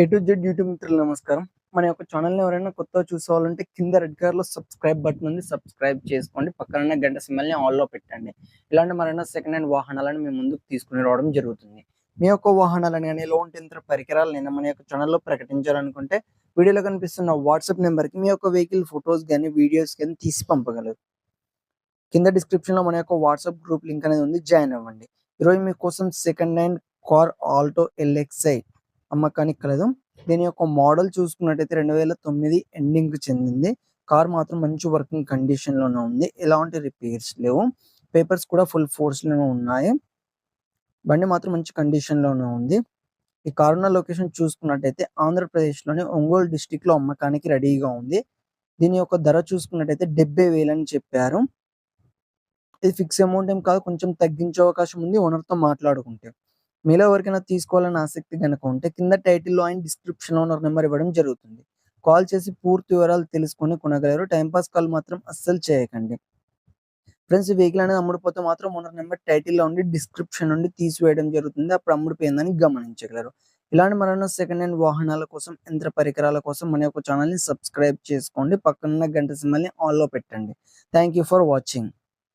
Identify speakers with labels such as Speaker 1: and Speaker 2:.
Speaker 1: A to Z YouTube మిత్రులు నమస్కారం. మన యొక్క ఛానల్ని ఎవరైనా కొత్తగా చూసుకోవాలంటే కింద రెడ్ కలర్లో సబ్స్క్రైబ్ బటన్ ఉంది సబ్స్క్రైబ్ చేసుకోండి. పక్కన గంట సిమ్మల్ని ఆన్లో పెట్టండి. ఇలాంటి మరైనా సెకండ్ హ్యాండ్ వాహనాలను మేము ముందుకు తీసుకుని రావడం జరుగుతుంది. మీ యొక్క వాహనాలను కానీ లోన్ టెంతర పరికరాలను మన యొక్క ఛానల్లో ప్రకటించాలనుకుంటే వీడియోలో కనిపిస్తున్న వాట్సాప్ నెంబర్కి మీ యొక్క వెహికల్ ఫొటోస్ కానీ వీడియోస్ కానీ తీసి పంపగలరు. కింద డిస్క్రిప్షన్లో మన యొక్క వాట్సాప్ గ్రూప్ లింక్ అనేది ఉంది జాయిన్ అవ్వండి. ఈరోజు మీకోసం second hand car Alto LXI అమ్మకానికి కలదు. దీని యొక్క మోడల్ చూసుకున్నట్టయితే రెండు వేల తొమ్మిది ఎండింగ్కి చెందింది. కార్ మాత్రం మంచి వర్కింగ్ కండిషన్లోనే ఉంది. ఎలాంటి రిపేర్స్ లేవు. పేపర్స్ కూడా ఫుల్ ఫోర్స్లోనే ఉన్నాయి. బండి మాత్రం మంచి కండిషన్లోనే ఉంది. ఈ కార్ లొకేషన్ చూసుకున్నట్టయితే ఆంధ్రప్రదేశ్లోని ఒంగోలు డిస్టిక్లో అమ్మకానికి రెడీగా ఉంది. దీని యొక్క ధర చూసుకున్నట్టయితే డెబ్బై వేలు అని చెప్పారు. ఇది ఫిక్స్ అమౌంట్ ఏం కాదు. కొంచెం తగ్గించే అవకాశం ఉంది. ఓనర్తో మాట్లాడుకుంటే. మీలో ఎవరికైనా తీసుకోవాలని ఆసక్తి కనుక ఉంటే కింద టైటిల్లో ఆయన డిస్క్రిప్షన్లో నెంబర్ ఇవ్వడం జరుగుతుంది. కాల్ చేసి పూర్తి వివరాలు తెలుసుకొని కొనగలరు. టైంపాస్ కాల్ మాత్రం అస్సలు చేయకండి. ఫ్రెండ్స్ ఈ వెహికల్ అనేది అమ్ముడుపోతే మాత్రం ఓనర్ నెంబర్ టైటిల్లో ఉండి డిస్క్రిప్షన్ నుండి తీసివేయడం జరుగుతుంది. అప్పుడు అమ్ముడిపోయిందని గమనించగలరు. ఇలాంటి మరొన్న సెకండ్ హ్యాండ్ వాహనాల కోసం యంత్ర పరికరాల కోసం మన యొక్క ఛానల్ని సబ్స్క్రైబ్ చేసుకోండి. పక్కన గంట సిమ్మల్ని ఆన్లో పెట్టండి. Thank you for watching.